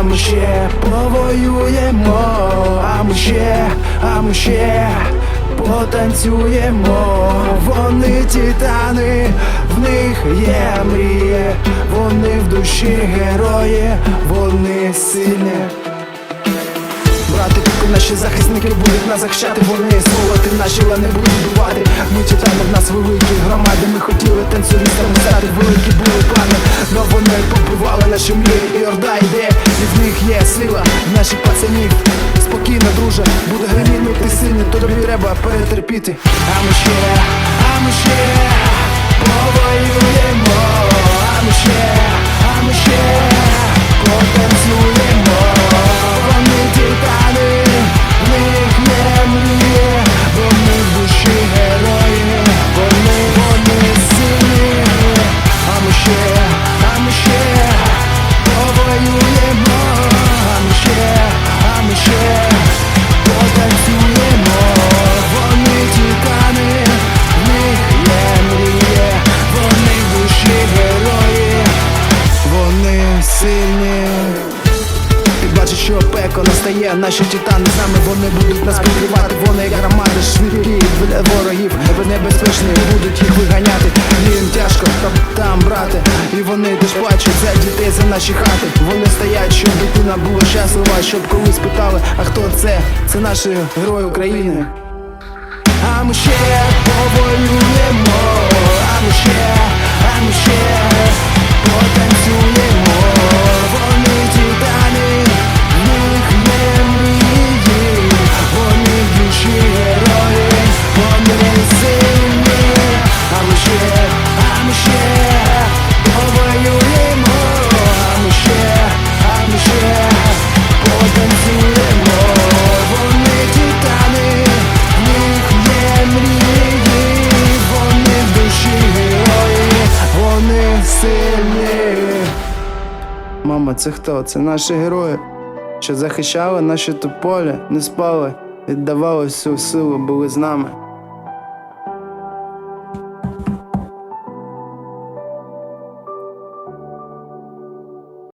а ми ще повоюємо, а ми ще, а ми ще потанцюємо. Вони титани, в них є мрії, вони в душі герої, вони сильні. Брати, наші захисники будуть нас захищати, вони солоти наші лани будуть бувати. Ми читаємо в нас великі громади, ми хотіли танцюристами стати великі були плани, но вони побивали наші мрії і орда є сила, наших пацанів. Спокійно, друже, буде гримінути сильний, то тобі треба перетерпіти. А ми ще, а ми ще повоюємо, настає, наші титани нами вони будуть нас прикривати, вони як громади швидкі для ворогів, небезпечні будуть їх виганяти. Їм тяжко там, там брати, і вони теж плачуть за дітей, за наші хати. Вони стоять, щоб дитина була щаслива, щоб колись питали, а хто це? Це наші герої України. А ми ще повоюємо, сильні. Мама, це хто? Це наші герої, що захищали наші тополі, не спали, віддавали всю силу, були з нами.